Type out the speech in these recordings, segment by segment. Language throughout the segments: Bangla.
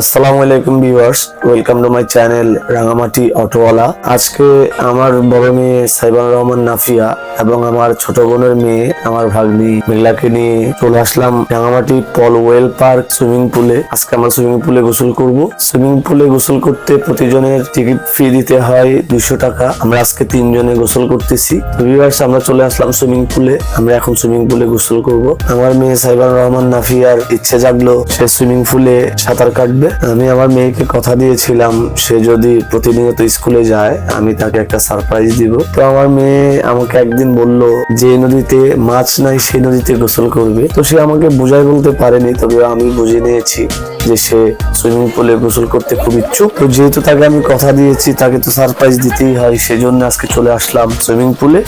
আসসালামু আলাইকুম viewers, welcome to my channel Rangamati অটোওয়ালা। আজকে আমার বড় মেয়ে সাইবান রহমান নাফিয়া এবং আমার ছোট বোনের মেয়ে, আমার ভাগ্নি মেঘলাকে নিয়ে চলে আসলাম Rangamati Polwel park swimming পুলে। আজকে আমরা সুইমিং পুলে গোসল করব। সুইমিং পুলে গোসল করতে প্রতিজনের টিকিট ফি দিতে হয় দুশো টাকা। আমরা আজকে তিনজনে গোসল করতেছি। ভিউয়ার্স, আমরা চলে আসলাম সুইমিং পুলে। আমরা এখন সুইমিং পুলে গোসল করব। আমার মেয়ে সাইবান রহমান নাফিয়ার ইচ্ছে জাগলো। সে সুইমিং পুলে সাঁতার কাটবে। আমি আমার মেয়েকে কথা দিয়েছিলাম, সে যদি প্রতিনিয়ত স্কুলে যায়, আমি তাকে একটা সারপ্রাইজ দিব। তো আমার মেয়ে আমাকে একদিন বলল, যে নদীতে মাছ নাই সেই নদীতে গোসল করবে। তো সে আমাকে বুঝাই বলতে পারেনি, তবে আমি বুঝে নিয়েছি যে সে সুইমিং পুলে গোসল করতে খুব ইচ্ছুক। তো যেহেতু তাকে আমি কথা দিয়েছি, তাকে তো সারপ্রাইজ দিতেই হয়, সেজন্য আজকে চলে আসলাম সুইমিং পুলে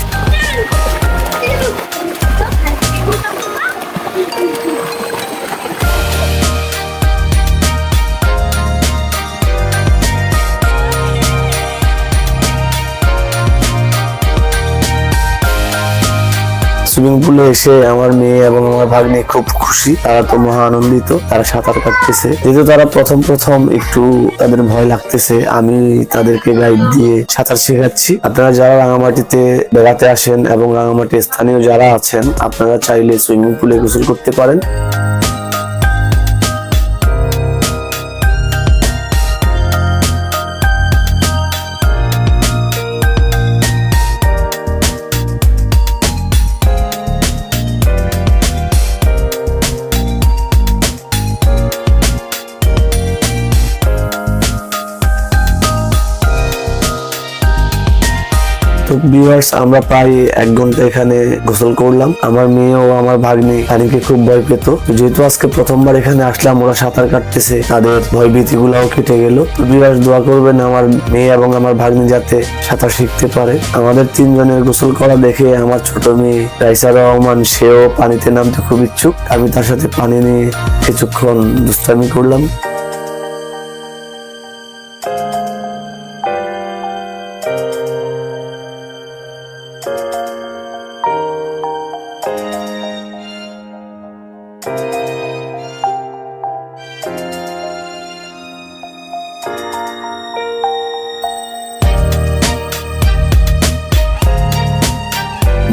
সুইমিং পুলে এসে আমার মেয়ে এবং আমার ভাগ্নে খুব খুশি। তারা তো মহা আনন্দিত, তারা সাঁতার কাটতেছে। যেহেতু তারা প্রথম প্রথম একটু তাদের ভয় লাগতেছে, আমি তাদেরকে গাইড দিয়ে সাঁতার শেখাচ্ছি। আপনারা যারা রাঙামাটিতে বেড়াতে আসেন এবং রাঙামাটির স্থানীয় যারা আছেন, আপনারা চাইলে সুইমিং পুলে গোসল করতে পারেন। তো ভিউয়ার্স আমরা প্রায় এক ঘণ্টা এখানে গোসল করলাম। আমার মেয়ে ও আমার ভাগ্নি পানিকে খুব ভয় পেত। যেহেতু আজকে প্রথমবার এখানে আসলাম, ওরা সাঁতার কাটতেছে, তাদের ভয় ভীতি গুলাও কেটে গেল। ভিউয়ার্স দোয়া করবেন আমার মেয়ে এবং আমার ভাগ্নি যাতে সাঁতার শিখতে পারে। আমাদের তিনজনের গোসল করা দেখে আমার ছোট মেয়ে রাইসা রহমান, সেও পানিতে নামতে খুব ইচ্ছুক। আমি তার সাথে পানি নিয়ে কিছুক্ষণ দুষ্টামি করলাম।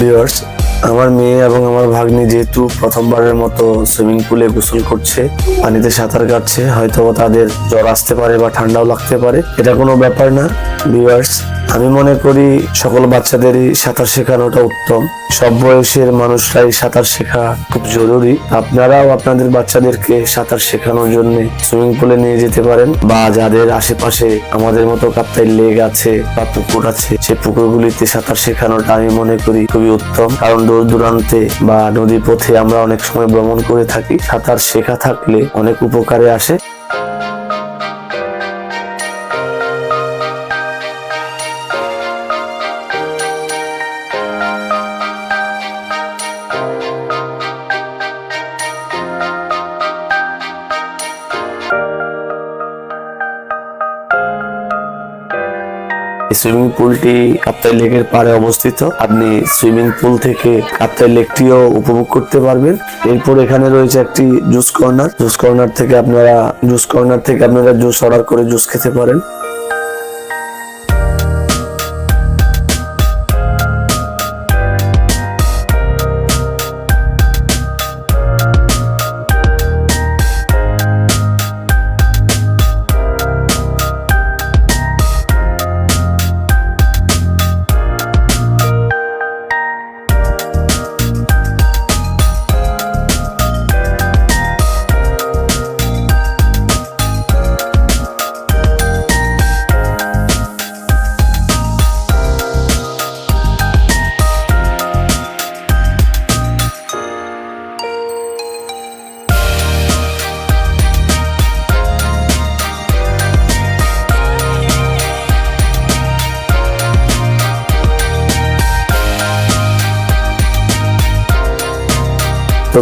ভিউয়ার্স আমার মেয়ে এবং আমার ভাগ্নি যেহেতু প্রথমবারের মতো সুইমিং পুলে গোসল করছে, পানিতে সাঁতার কাটছে হয়তো তাদের জ্বর আসতে পারে বা ঠান্ডাও লাগতে পারে, এটা কোনো ব্যাপার না। ভিউয়ার্স আমি মনে করি সকল বাচ্চাদেরই সাঁতার শেখানোটা উত্তম। সব বয়সের মানুষরাই সাঁতার শেখা খুব জরুরি। আপনারাও আপনাদের বাচ্চাদেরকে সাঁতার শেখানোর জন্য সুইমিং পুলে নিয়ে যেতে পারেন বা যাদের আশেপাশে আমাদের মতো কাপ্তাই লেক আছে বা পুকুর আছে, সে পুকুরগুলিতে সাঁতার শেখানোটা আমি মনে করি খুবই উত্তম। কারণ দূর দূরান্তে বা নদী পথে আমরা অনেক সময় ভ্রমণ করে থাকি। সাঁতার শেখা থাকলে অনেক উপকারে আসে। সুইমিং পুলটি কাপ্তাই লেকের পাড়ে অবস্থিত। আপনি সুইমিং পুল থেকে কাপ্তাই লেকটিও উপভোগ করতে পারবেন। এরপর এখানে রয়েছে একটি জুস কর্নার জুস কর্নার থেকে আপনারা জুস কর্নার থেকে আপনারা জুস অর্ডার করে জুস খেতে পারেন।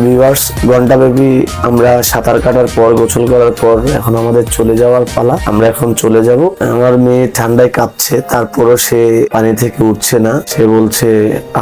ভিউয়ার্স ঘণ্টা ব্যাপী আমরা সাঁতার কাটার পর, গোসল করার পর এখন আমাদের চলে যাওয়ার পালা। আমরা এখন চলে যাব। আমার মেয়ে ঠান্ডায় কাঁপছে, তারপরও সে পানি থেকে উঠছে না। সে বলছে,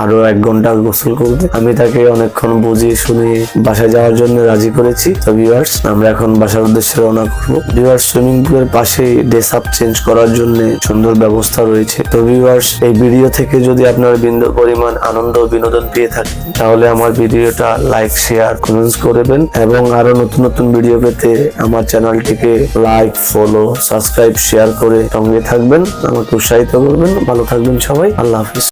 আরও এক ঘণ্টা গোসল করবে। আমি তাকে অনেকক্ষণ বুঝিয়ে শুনে বাসায় যাওয়ার জন্য রাজি করেছি। তো ভিউয়ার্স আমরা এখন বাসার উদ্দেশ্যে রওনা করব। ভিউয়ার্স সুইমিং পুলের পাশে ড্রেস আপ চেঞ্জ করার জন্য সুন্দর ব্যবস্থা রয়েছে। তো ভিউয়ার্স এই ভিডিও থেকে যদি আপনার বিন্দু পরিমাণ আনন্দ বিনোদন পেয়ে থাকেন, তাহলে আমার ভিডিওটা লাইক শেয়ার কমেন্টস করবেন এবং আরও নতুন নতুন ভিডিও পেতে আমার চ্যানেলটিকে লাইক ফলো সাবস্ক্রাইব শেয়ার করে সঙ্গে থাকবেন। আমাকে উৎসাহিত করবেন। ভালো থাকবেন সবাই। আল্লাহ হাফিজ।